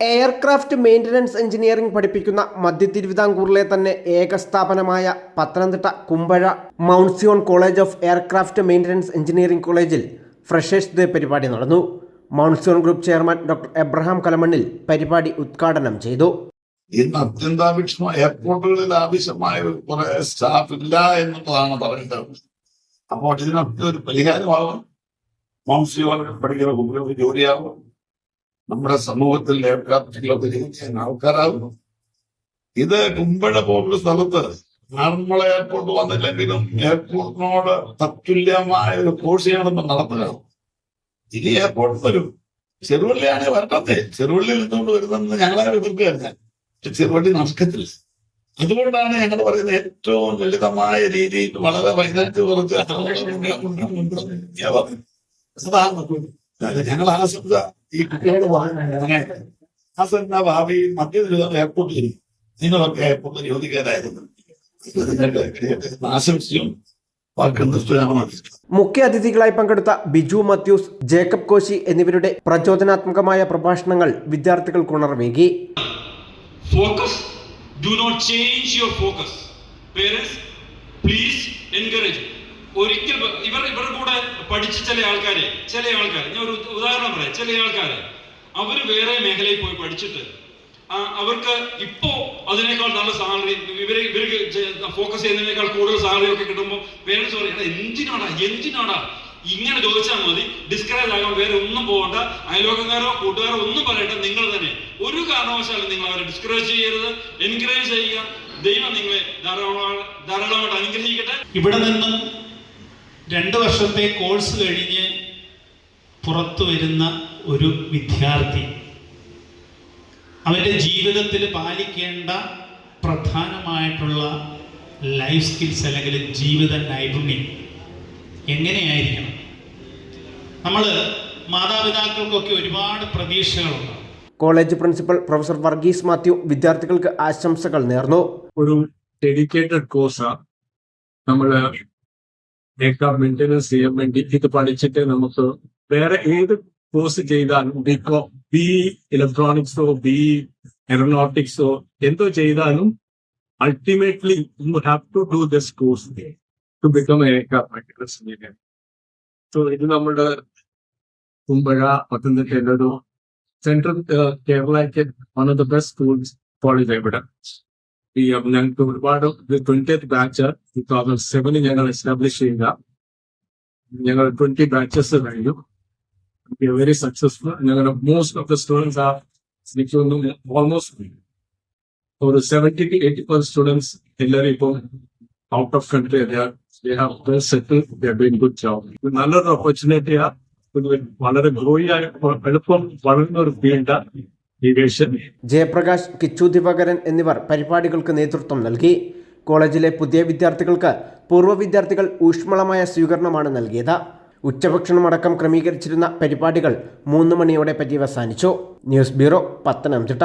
Aircraft maintenance engineering പഠിപ്പിക്കുന്ന മധ്യ തിരുവിതാംകൂറിലെ തന്നെ ഏകസ്ഥാപനമായ Pathanamthitta Kumbazha Mount Zion college of aircraft maintenance engineering കോളേജിൽ ഫ്രഷേഴ്സ് ഡേ പരിപാടി നടന്നു. Mount Zion group chairman doctor Abraham Kalamannil പരിപാടി ഉദ്ഘാടനം ചെയ്തു. ഇന്ന് അത്യന്താപേക്ഷമായ എയർപോർട്ടുകളിൽ ആവശ്യമായ കുറെ സ്റ്റാഫ് ഇല്ല എന്നുള്ളതാണ് പറയുന്നത് അപ്പോൾ ഇതിനൊക്കെ ഒരു പരിഹാരമാകും. മാംസികമായി പഠിക്കുന്ന കുട്ടികൾക്ക് ജോലിയാകും. നമ്മുടെ സമൂഹത്തിൽ എയർക്രാഫ്റ്റിലൊക്കെ ആൾക്കാരാകുന്നു ആൾക്കാരാകും ഇത് കുമ്പഴ പോകുന്ന സ്ഥലത്ത് നമ്മളെ എയർപോർട്ട് വന്നില്ലെങ്കിലും എയർപോർട്ടിനോട് തത്തുല്യമായ ഒരു കോഴ്സിയാണെന്ന് നടത്തുക ഇനി എയർപോർട്ട് വരും ചെറുവള്ളിയാണ് വരട്ടെ ചെറുവള്ളിയിൽ നിന്നുകൊണ്ട് വരുന്നത് ഞങ്ങളെ എതിർക്കുകയല്ല പക്ഷെ ചെറുവള്ളി നടക്കത്തില്ല അതുകൊണ്ടാണ് ഞങ്ങൾ പറയുന്നത് ഏറ്റവും ലളിതമായ രീതിയിൽ വളരെ വൈകാട്ട് കുറച്ച് ഞങ്ങൾ ആശങ്ക ഈ കുട്ടികളോട് പറയുന്നത് ആശങ്ക ഭാവി മധ്യ എയർപോർട്ടിൽ നിങ്ങളൊക്കെ എയർപോർട്ടിൽ യോജിക്കാനായിരുന്നു. ആശംസിച്ചും മുഖ്യ അതിഥികളായി പങ്കെടുത്ത ബിജു മത്യൂസ് ജേക്കബ് കോശി എന്നിവരുടെ പ്രചോദനാത്മകമായ പ്രഭാഷണങ്ങൾ വിദ്യാർത്ഥികൾക്ക് ഉണർവേകി. Focus do not change your focus parents please encourage. ഒരിക്കൽ ഇവർ ഇവരുടെ കൂടെ പഠിച്ച ചില ആൾക്കാരെ ചില ആൾക്കാർ ഞാൻ ഒരു ഉദാഹരണം പറയാം. ചില ആൾക്കാർ അവർ വേറെ മേഖലയിൽ പോയി പഠിച്ചിട്ട് അവർക്ക് ഇപ്പോ അതിനേക്കാൾ നല്ല സാലറി ഇവർ ഇവർക്ക് ഫോക്കസ് ചെയ്യുന്നതിനേക്കാൾ കൂടുതൽ സാലറി ഒക്കെ കിട്ടുമ്പോൾ പേരൻസ് പറയും "എടാ, എന്തിനാടാ എന്തിനാടാ? ഇങ്ങനെ ചോദിച്ചാൽ മതി. ഡിസ്കറേജ് ആകാൻ വേറെ ഒന്നും പോകണ്ട അയലോകക്കാരോ കൂട്ടുകാരോ ഒന്നും പറയട്ടെ നിങ്ങൾ തന്നെ. ഒരു കാരണവശാലും നിങ്ങൾ അവരെ ഡിസ്കറേജ് ചെയ്യരുത്. എൻകറേജ് ചെയ്യുക. ദൈവം നിങ്ങളെ ധാരാളം ധാരാളമായിട്ട് അനുഗ്രഹിക്കട്ടെ. ഇവിടെ നിന്ന് രണ്ട് വർഷത്തെ കോഴ്സ് കഴിഞ്ഞ് പുറത്തു വരുന്ന ഒരു വിദ്യാർത്ഥി. അവന്റെ ജീവിതത്തിൽ പാലിക്കേണ്ട പ്രധാനമായിട്ടുള്ള ലൈഫ് സ്കിൽസ് അല്ലെങ്കിൽ ജീവിത നൈപുണ്യം എങ്ങനെയായിരിക്കണം? നമ്മൾ മാതാപിതാക്കൾക്കൊക്കെ ഒരുപാട് പ്രതീക്ഷകളുണ്ട്. College principal professor Varghese Mathew വിദ്യാർത്ഥികൾക്ക് ആശംസകൾ നേർന്നു. ഒരു ഡെഡിക്കേറ്റഡ് കോഴ്സാണ് നമ്മൾ എയർക്രാഫ്റ്റ് മെയിന്റനൻസ് ചെയ്യാൻ വേണ്ടി ഇത് പഠിച്ചിട്ട് നമുക്ക് വേറെ ഏത് കോഴ്സ് ചെയ്താലും ബികോ ബി ഇലക്ട്രോണിക്സോ ബി എറോനോട്ടിക്സോ എന്തോ ചെയ്താലും ultimately you have to do this course to become a maintenance engineer so ഇത് നമ്മുടെ കുമ്പഴ പത്തനംതിട്ട എന്നൊരു central കേരളയ്ക്ക് one of the best schools college ഇവിടെ ഈ ഞങ്ങൾക്ക് ഒരുപാട് ട്വന്റി ബാച്ച് ടൂ തൗസൻഡ് സെവനിൽ ഞങ്ങൾ എസ്റ്റാബ്ലിഷ് ചെയ്യുക ഞങ്ങൾ ട്വന്റി ബാച്ചസ് കഴിഞ്ഞു. വെരി സക്സസ്ഫുൾ ഞങ്ങളുടെ മോസ്റ്റ് ഓഫ് ദ സ്റ്റുഡൻസ് ആ എനിക്ക് തോന്നുന്നു ഓൾമോസ്റ്റ് ഒരു seventy to eighty percent students എല്ലാവരും ഇപ്പം out of country settle good job നല്ലൊരു ഓപ്പർച്യൂണിറ്റിയാ വളരെ ഗ്രോയി ആയ എളുപ്പം വളരുന്ന ഒരു ഫീൽഡാണ് ജയപ്രകാശ് കിച്ചു ദിവാകരൻ എന്നിവർ പരിപാടികൾക്ക് നേതൃത്വം നൽകി. കോളേജിലെ പുതിയ വിദ്യാർത്ഥികൾക്ക് പൂർവ വിദ്യാർത്ഥികൾ ഊഷ്മളമായ സ്വീകരണമാണ് നൽകിയത്. ഉച്ചഭക്ഷണമടക്കം ക്രമീകരിച്ചിരുന്ന പരിപാടികൾ മൂന്ന് മണിയോടെ പര്യവസാനിച്ചു. News bureau Pathanamthitta.